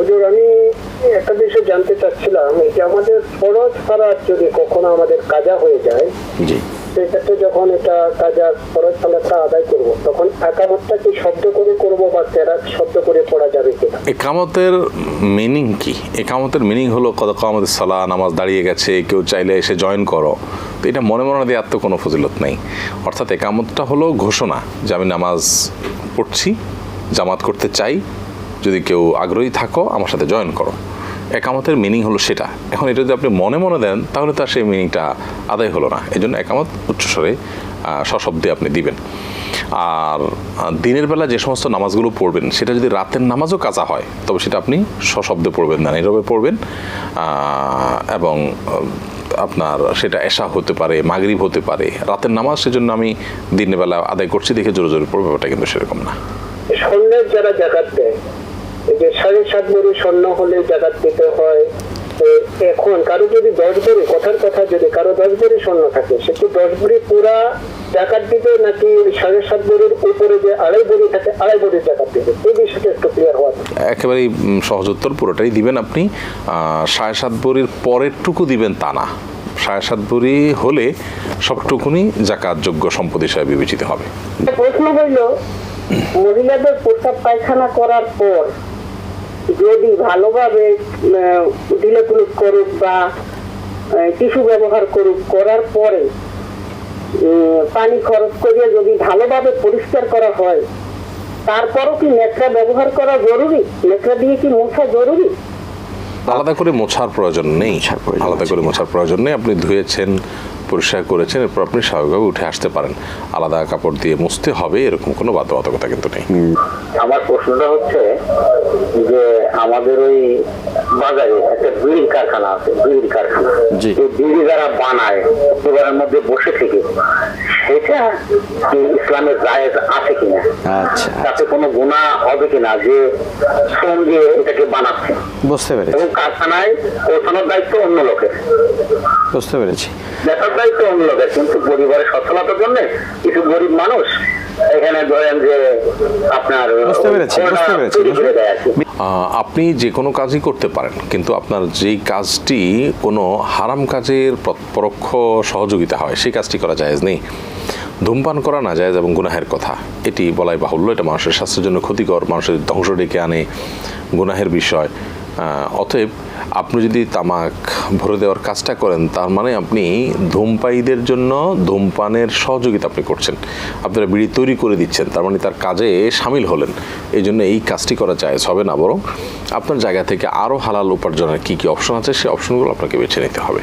হুজুর আমি একটা বিষয় জানতে চাচ্ছিলাম যে আমাদের ফরজ সালাত যদি কখনো আমাদের কাজা হয়ে যায় সেক্ষেত্রে যখন এটা কাজা ফরজ সালাতটা আদায় করব তখন একামতটা কি শব্দ করে করব বা তেরাত শব্দ করে পড়া যাবে কিনা? একামতের মিনিং কি? একামতের মিনিং হলো কত আমাদের সালা নামাজ দাঁড়িয়ে গেছে কেউ চাইলে এসে জয়েন করো। তো এটা মনে মনে দিয়ে আর তো কোনো ফজিলত নেই। অর্থাৎ একামতটা হলো ঘোষণা যে আমি নামাজ পড়ছি জামাত করতে চাই যদি কেউ আগ্রহী থাকো, আমার সাথে জয়েন করো। একামতের মিনিং হলো সেটা। এখন এটা যদি আপনি মনে মনে দেন, তাহলে তার সেই মিনিংটা আদায় হলো না। এই জন্য একামত উচ্চস্বরে সশব্দে আপনি দিবেন। আর দিনের বেলা যে সমস্ত নামাজগুলো পড়বেন, সেটা যদি রাতের নামাজও কাজা হয়, তবে সেটা আপনি সশব্দে পড়বেন না, নীরবে পড়বেন। এবং আপনার সেটা এশা হতে পারে, মাগরিব হতে পারে। রাতের নামাজ সেজন্য আমি দিনের বেলা আদায় করছি, দেখে জোরে জোরে পড়বে, ব্যাপারটা কিন্তু সেরকম না। যারা জাকাত দেয় সাত ভরি স্বর্ণ হলে জাকাত দিতে হয়। এখন কারও যদি দশ ভরি কথার কথা যদি কারও দশ ভরি স্বর্ণ থাকে সে কি দশ ভরি পুরা জাকাত দিবে নাকি সাড়ে সাত ভরির উপরে যে আড়াই ভরি থাকে আড়াই ভরির জাকাত দিবে? এই বিষয়টা একটু ক্লিয়ার হওয়া। একেবারেই সহজ উত্তর পুরোটাই দিবেন আপনি। আহ, সাড়ে সাত বড়ির পরেরটুকু দিবেন তা না। সাড়ে সাত বড়ি হলে সবটুকুনি জাকাতযোগ্য সম্পদ হিসাবে বিবেচিত হবে। প্রশ্ন হইল মহিলাদের প্রস্রাব পায়খানা করার পর যদি ভালোভাবে আহ, ঢিলে করুক বা টিস্যু ব্যবহার করুক করার পরে পানি খরচ করে যদি ভালোভাবে পরিষ্কার করা হয় তারপরও কি নেকড়া ব্যবহার করা জরুরি? নেকড়া দিয়ে কি মশা জরুরি? আলাদা করে মোছার প্রয়োজন নেই। আলাদা করে মোছার প্রয়োজন নেই। আপনি ধুয়েছেন পরিষ্কার করেছেন এরপর আপনি স্বাভাবিকভাবে উঠে আসতে পারেন। আলাদা কাপড় দিয়ে মুছতে হবে এরকম কোনো বাধ্যবাধকতা কিন্তু নেই। আমার প্রশ্নটা হচ্ছে যে আমাদের ওই বাজারে একটা বিড়ির কারখানা আছে বিড়ির কারখানা। এই বিড়ি যারা বানায় পরিবারের মধ্যে বসে থেকে সেটা ইসলামের জায়েজ আছে কিনা? আচ্ছা। তাতে কোনো গুণা হবে কিনা যে শ্রম দিয়ে এটাকে বানাচ্ছে? বুঝতে পেরেছি। এবং কারখানায় পৌঁছানোর দায়িত্ব অন্য লোকের। বুঝতে পেরেছি। দেখার দায়িত্ব অন্য লোকের কিন্তু পরিবারের সচ্ছলতার জন্য কিছু গরিব মানুষ এখানে ধরেন যে আপনার বুঝতে পেরেছি, বুঝতে পেরেছি। আপনি যে কোনো কাজই করতে পারেন কিন্তু আপনার যেই কাজটি কোনো হারাম কাজের পরোক্ষ সহযোগিতা হয় সেই কাজটি করা জায়েজ নেই। ধূমপান করা না জায়েজ এবং গুনাহের কথা এটি বলাই বাহুল্য এটা মানুষের স্বাস্থ্যের জন্য ক্ষতিকর মানুষের ধ্বংস ডেকে আনে গুনাহের বিষয়। অতএব আপনি যদি তামাক ভরে দেওয়ার কাজটা করেন, তার মানে আপনি ধূমপায়ীদের জন্য ধূমপানের সহযোগিতা আপনি করছেন। আপনারা বিড়ি তৈরি করে দিচ্ছেন, তার মানে তার কাজে সামিল হলেন। এই জন্য এই কাজটি করা জায়েজ হবে না, বরং আপনার জায়গা থেকে আরও হালাল উপার্জনের কী কী অপশন আছে সেই অপশনগুলো আপনাকে বেছে নিতে হবে।